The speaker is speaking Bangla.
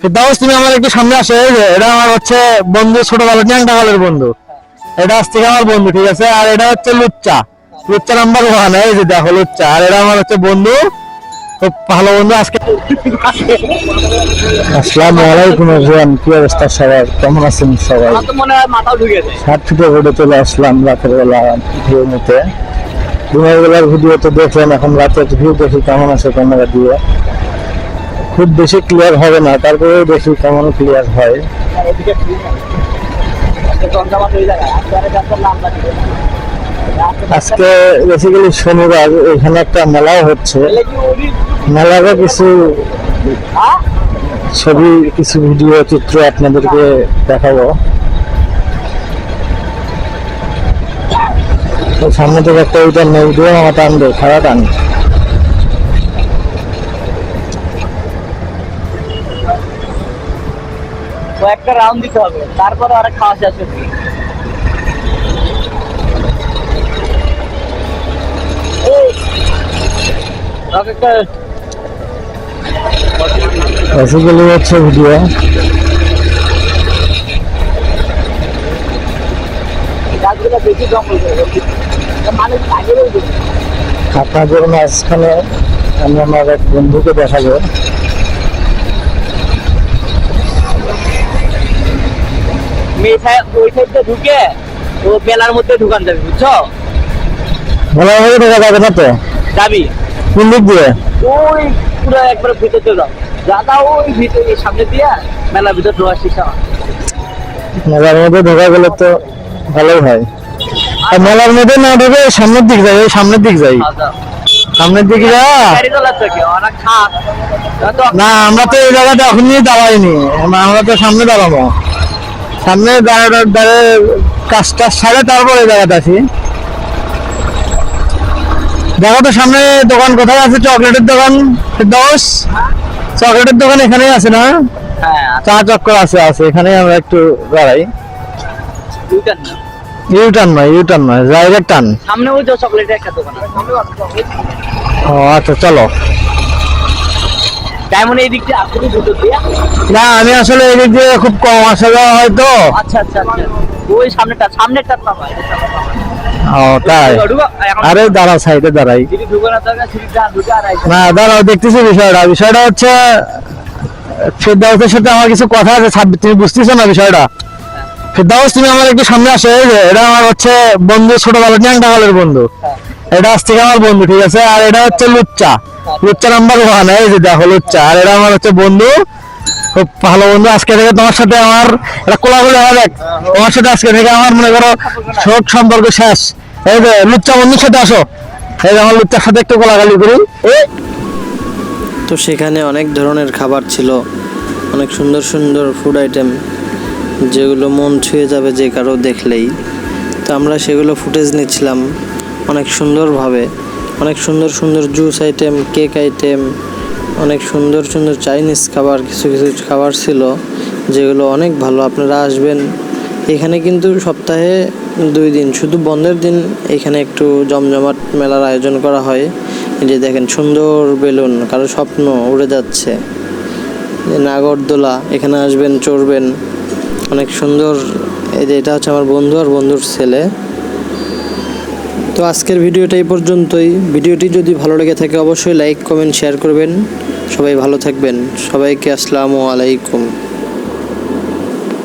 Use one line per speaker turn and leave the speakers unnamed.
ফিরদাউস তুমি আমার একটু সামনে আসো এই যে এটা আমার হচ্ছে বন্ধু ছোটবেলা ন্যাংটা কালের বন্ধু। এটা আজ থেকে আমার বন্ধু ঠিক আছে? আর এটা হচ্ছে লুচ্চা। লুচ্চা নাম্বার ওয়ান এই যে দেখো লুচ্চা। আর এটা আমার হচ্ছে বন্ধু খুব ভালো বন্ধু আজকে আসসালামু আলাইকুম এভরিওয়ান কি অবস্থা সবার? কেমন আছেন সবাই? ষাট ফিটে রোডে চলে আসলাম রাতের বেলা ভিডিও নিতে দিনের বেলার ভিডিও তো দেখলেন এখন রাতের ভিউ দেখি কেমন আছে ক্যামেরা দিয়ে? খুব বেশি ক্লিয়ার হবে না তারপরে দেখি কেমন ক্লিয়ার হয়। আজকে বেসিক্যালি শনিবার, এখানে একটা মেলাও হচ্ছে। মেলারও কিছু ছবি, কিছু ভিডিও চিত্র আপনাদেরকে দেখাবো। সামনে থেকে একটা ওইটা নেই দিয়ে আমার টান দে খাওয়া টান।
কয়েকটা রাউন্ড দিতে হবে তারপরে আরেক খাওয়া শেষ
হচ্ছে ভিডিও।
রয়েছে
আপনাদের মাঝখানে আমি আমার এক বন্ধুকে দেখাবো।
মেয়ে সাহেব ওই সাইডটা ঢুকে ও বেলার মধ্যে ঢুকান যাবে বুঝছ?
হয়ে দেখা যাবে না তো?
যাবি?
কোন দিক দিয়ে?
ওই পুরো একবার ভিতরে যাও। দাদা ওই ভিতরে সামনে দিয়া মেলার ভিতর ঢোকা শিখা
মেলার মধ্যে ঢোকা গেলে তো ভালোই হয়। আর মেলার মধ্যে না ঢুকে সামনের দিক যাই সামনের দিক যাই। সামনের দিকে যা। না আমরা তো এই জায়গাটা এখনই দাঁড়াইনি। আমরা তো সামনে দাঁড়াবো। সামনে দাঁড়ানোর দাঁড়ে কাজটা সাড়ে তারপর এই জায়গাটা আছি দেখো তো সামনে দোকান কোথায় আছে? চকলেটের দোকান দশ চকলেটের দোকান এখানেই আছে না?
হ্যাঁ
চা চক্কর আছে আছে। এখানে আমরা একটু দাঁড়াই। ইউটার্ন নয় ইউটার্ন নয় ডাইরেক্ট টান
সামনে ওই চকলেটের একটা দোকান
ও আচ্ছা চলো।
ডায়মন্ড এই আসলে দিয়া
না আমি আসলে এদিক দিয়ে খুব কম আসা যাওয়া হয় তো।
আচ্ছা আচ্ছা আচ্ছা। ওই সামনেটা
ও তাই? আরে দাঁড়া সাইডে দাঁড়াই।
না
দাঁড়াও দেখতেছি বিষয়টা। বিষয়টা হচ্ছে ফেরদাউসের সাথে আমার কিছু কথা আছে। তুমি বুঝতেছো না বিষয়টা? ফেরদাউস তুমি আমার একটু সামনে আসো। এটা আমার হচ্ছে বন্ধু ছোটবেলা ন্যাংটা বন্ধু। এটা থেকে আমার বন্ধু, ঠিক আছে? আর এটা হচ্ছে লুচ্চা। লুচ্চা নাম্বার ওয়ান এই যে দেখো লুচ্চা। আর এটা আমার হচ্ছে বন্ধু। খুব ভালো বন্ধু। আজকে থেকে তোমার সাথে আমার এটা কোলাগুলি হবে। তোমার সাথে আজকে থেকে আমার মনে করো শোক সম্পর্ক শেষ। এই যে লুচ্চা বন্ধুর সাথে আসো। এই যে আমার লুচ্চার সাথে একটু কোলাগালি করি।
তো সেখানে অনেক ধরনের খাবার ছিল। অনেক সুন্দর সুন্দর ফুড আইটেম যেগুলো মন ছুঁয়ে যাবে যে কারও দেখলেই। তো আমরা সেগুলো ফুটেজ নিচ্ছিলাম। অনেক সুন্দরভাবে, অনেক সুন্দর সুন্দর জুস আইটেম কেক আইটেম অনেক সুন্দর সুন্দর চাইনিজ খাবার, কিছু কিছু খাবার ছিল, যেগুলো অনেক ভালো। আপনারা আসবেন, এখানে কিন্তু সপ্তাহে দুই দিন, শুধু বন্ধের দিন এখানে একটু জমজমাট মেলার আয়োজন করা হয়। যে দেখেন, সুন্দর বেলুন, কারও স্বপ্ন উড়ে যাচ্ছে। নাগরদোলা, এখানে আসবেন, চড়বেন। অনেক সুন্দর, এই যে এটা হচ্ছে আমার বন্ধু আর বন্ধুর ছেলে। তো আজকের ভিডিওটা এই পর্যন্তই। ভিডিওটি যদি ভালো লেগে থাকে অবশ্যই লাইক, কমেন্ট শেয়ার করবেন। সবাই ভালো থাকবেন। সবাইকে আসসালামু আলাইকুম।